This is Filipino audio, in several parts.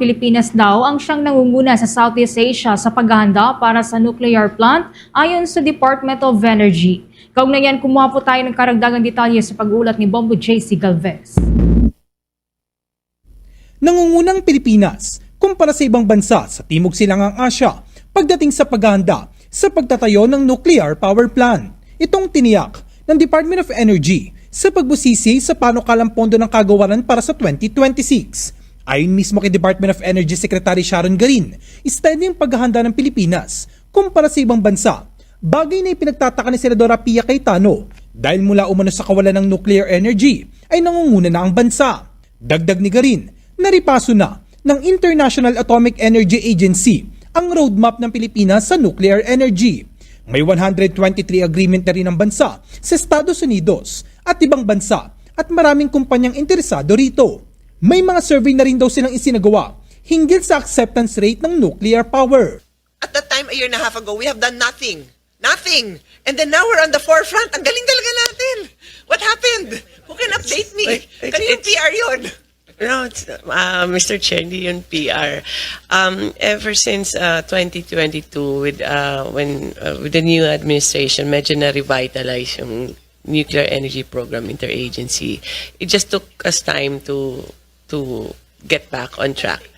Pilipinas daw ang siyang nangunguna sa Southeast Asia sa paghahanda para sa nuclear plant ayon sa Department of Energy. Kaugnayan, kumuha po tayo ng karagdagang detalye sa pag-uulat ni Bombo JC Galvez. nangungunang Pilipinas kumpara sa ibang bansa sa Timog Silangang Asya pagdating sa paghahanda sa pagtatayo ng nuclear power plant. Itong tiniyak ng Department of Energy sa pagbusisi sa panukalang pondo ng kagawaran para sa 2026. Ayon mismo kay Department of Energy Secretary Sharon Garin, steady ang paghahanda ng Pilipinas kumpara sa ibang bansa. Bagay na ipinagtataka ni Senadora Pia Cayetano dahil mula umano sa kawalan ng nuclear energy ay nangunguna na ang bansa. Dagdag ni Garin, naripaso na ng International Atomic Energy Agency ang roadmap ng Pilipinas sa nuclear energy. May 123 agreement na rin ang bansa sa Estados Unidos at ibang bansa at maraming kumpanyang interesado rito. May mga survey na rin daw silang isinagawa hinggil sa acceptance rate ng nuclear power. At that time, a year and a half ago, we have done nothing. Nothing. And then now we're on the forefront. Ang galing talaga natin. What happened? Who can update me? Kaninong it's- PR yun? No, it's, uh, Mr. Chair, hindi yun PR. Um, ever since uh, 2022, with uh, when uh, with the new administration, medyo na-revitalize yung nuclear energy program interagency. It just took us time to to get back on track.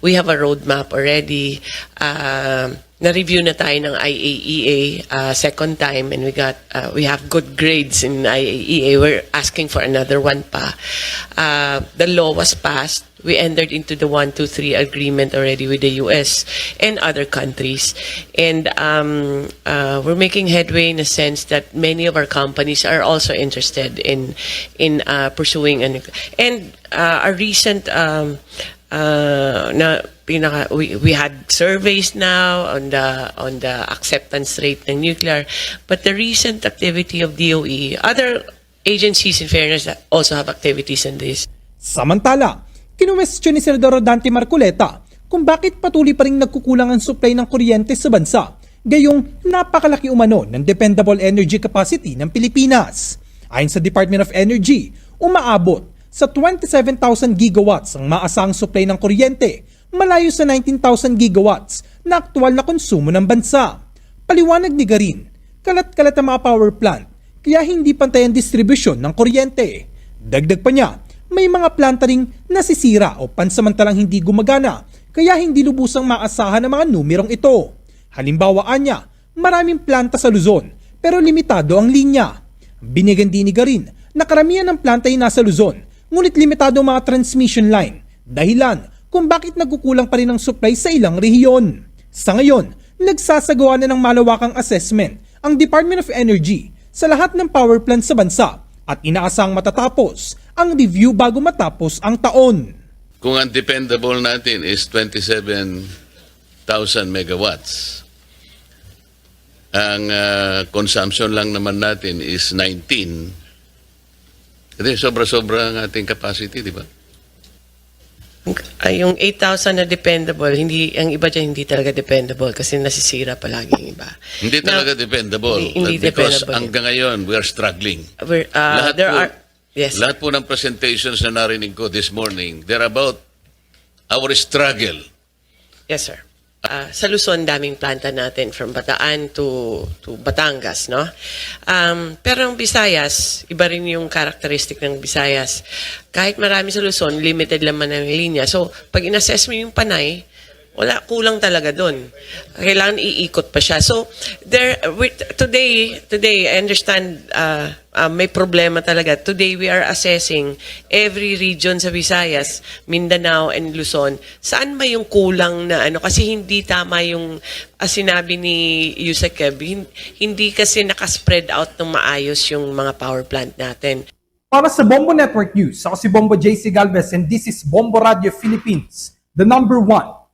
We have a roadmap already. Uh, na-review na tayo ng IAEA uh, second time and we got uh, we have good grades in IAEA. We're asking for another one pa. Uh, the law was passed. We entered into the 123 agreement already with the US and other countries. And um, uh, we're making headway in a sense that many of our companies are also interested in in uh, pursuing an and uh, a recent um, uh, pinaka we, we had surveys now on the on the acceptance rate ng nuclear but the recent activity of DOE other agencies in fairness also have activities in this Samantala, kinuwestiyon ni Senador Dante Marcoleta kung bakit patuloy pa rin nagkukulang ang supply ng kuryente sa bansa, gayong napakalaki umano ng dependable energy capacity ng Pilipinas. Ayon sa Department of Energy, umaabot sa 27,000 gigawatts ang maasang supply ng kuryente, malayo sa 19,000 gigawatts na aktual na konsumo ng bansa. Paliwanag ni Garin, kalat-kalat ang mga power plant, kaya hindi pantay ang distribusyon ng kuryente. Dagdag pa niya, may mga planta ring nasisira o pansamantalang hindi gumagana, kaya hindi lubusang maasahan ang mga numerong ito. Halimbawa niya, maraming planta sa Luzon, pero limitado ang linya. Binigyan din ni Garin na karamihan ng planta ay nasa Luzon, ngunit limitado ang mga transmission line, dahilan kung bakit nagkukulang pa rin ang supply sa ilang rehiyon. Sa ngayon, nagsasagawa na ng malawakang assessment ang Department of Energy sa lahat ng power plant sa bansa at inaasang matatapos ang review bago matapos ang taon. Kung ang dependable natin is 27,000 megawatts, ang ah, consumption lang naman natin is 19, Hindi, sobra-sobra ang ating capacity, di ba? Ay yung 8,000 na dependable hindi ang iba dyan hindi talaga dependable kasi nasisira palagi yung iba Hindi Now, talaga dependable. hindi- hindi because dependable. hanggang ngayon, we are struggling. we're, uh, lahat there po, are yes Lahat po ng presentations na narinig ko this morning, they're about our struggle. Yes, sir. Ah, sa Luzon, daming planta natin from Bataan to to Batangas, no? Um, pero ang Visayas, iba rin yung characteristic ng Visayas. Kahit marami sa Luzon, limited lang man ang linya. So, pag in-assess mo yung panay, wala, kulang talaga doon. Kailangan iikot pa siya. So, there, with, today, today, I understand uh, uh, may problema talaga. Today, we are assessing every region sa Visayas, Mindanao, and Luzon. Saan ba yung kulang na ano? Kasi hindi tama yung uh, sinabi ni Yusek hin- hindi kasi nakaspread out ng maayos yung mga power plant natin. Para sa Bombo Network News, ako si Bombo JC Galvez and this is Bombo Radio Philippines, the number one